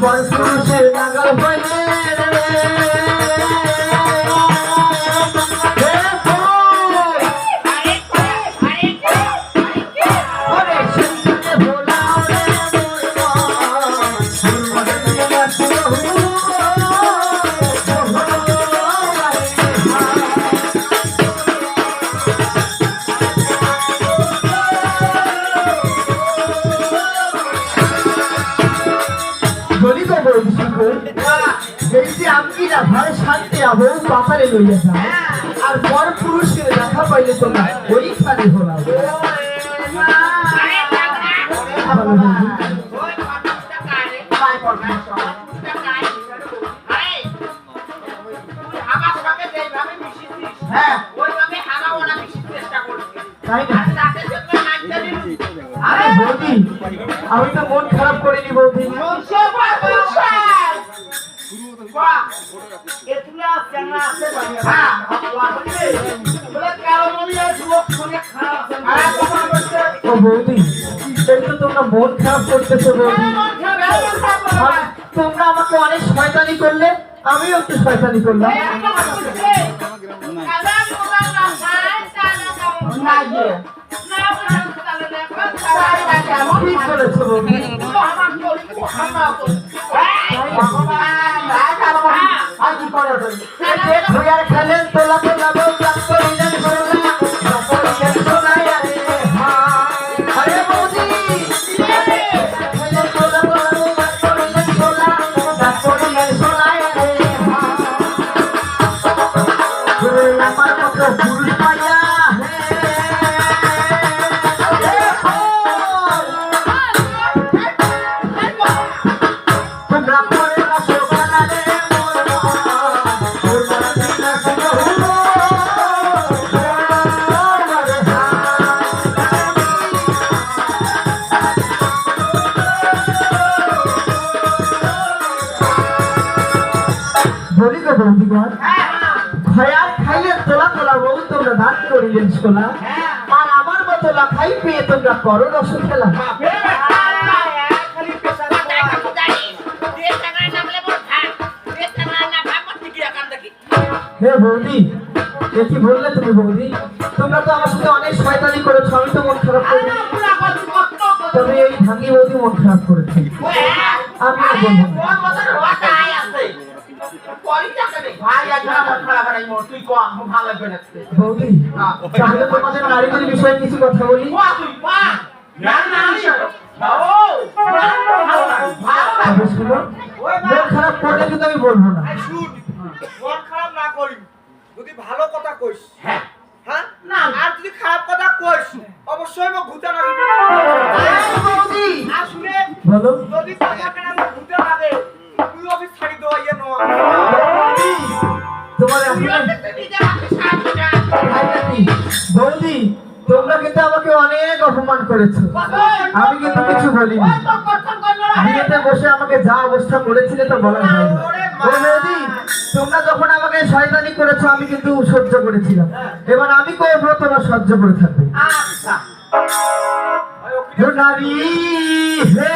Parece যে আমি না ঘরে শান্তি আবো পাতারে লইয়া আর পর পুরুষের দেখা পাইলে তোমরা ওইখানে হ্যাঁ। তাই না? বৌদি, আমি তো মন খারাপ করিনি বৌদি। ও বৌদি এই তোমরা মন খারাপ করতেছো বৌদি। তোমরা আমাকে অনেক শয়তানি করলে আমিও একটু শয়তানি করলাম। ঠিক বলেছ বৌদি। ভুয়ার খেলেন তোলা তোলা চাষ করিলেন সোনা চাষ বৌদিগণ খাইলে তোলা তোলা বউ তোমরা দান করিলেন আর আমার মতো লাখাই পেয়ে তোমরা করো রস খেলা হে বৌদি এ বললে তুমি বৌদি তোমরা তো আমার সাথে অনেক শয়তানি করেছ আমি তো মন খারাপ করিনি তবে এই ভাঙ্গি বৌদি মন খারাপ করেছে আমি আর বলব। বৌদি তোমাদের নারীদের বিষয়ে কিছু কথা বলি? তবে শুনো খারাপ করলে কিন্তু আমি বলব না। খারাপ না করি। যদি ভালো কথা কইস হ্যাঁ। আর যদি খারাপ কথা কইস অবশ্যই ঘুতে লাগবে শুনে যদি কথা কেন মোক লাগে তুই অফিস ছাড়ি দেওয়া ইয়ে নয়। তোমার বৌদি তোমরা কিন্তু আমাকে অনেক অপমান করেছ। আমি কিন্তু কিছু বলিনি। বিয়েতে বসে আমাকে যা অবস্থা করেছিলে তো বলা হয়নি। বৌদি তোমরা যখন আমাকে শয়তানি করেছ আমি কিন্তু সহ্য করেছিলাম। এবার আমি করব তোমরা সহ্য করে থাকবে। আচ্ছা। নারী হে!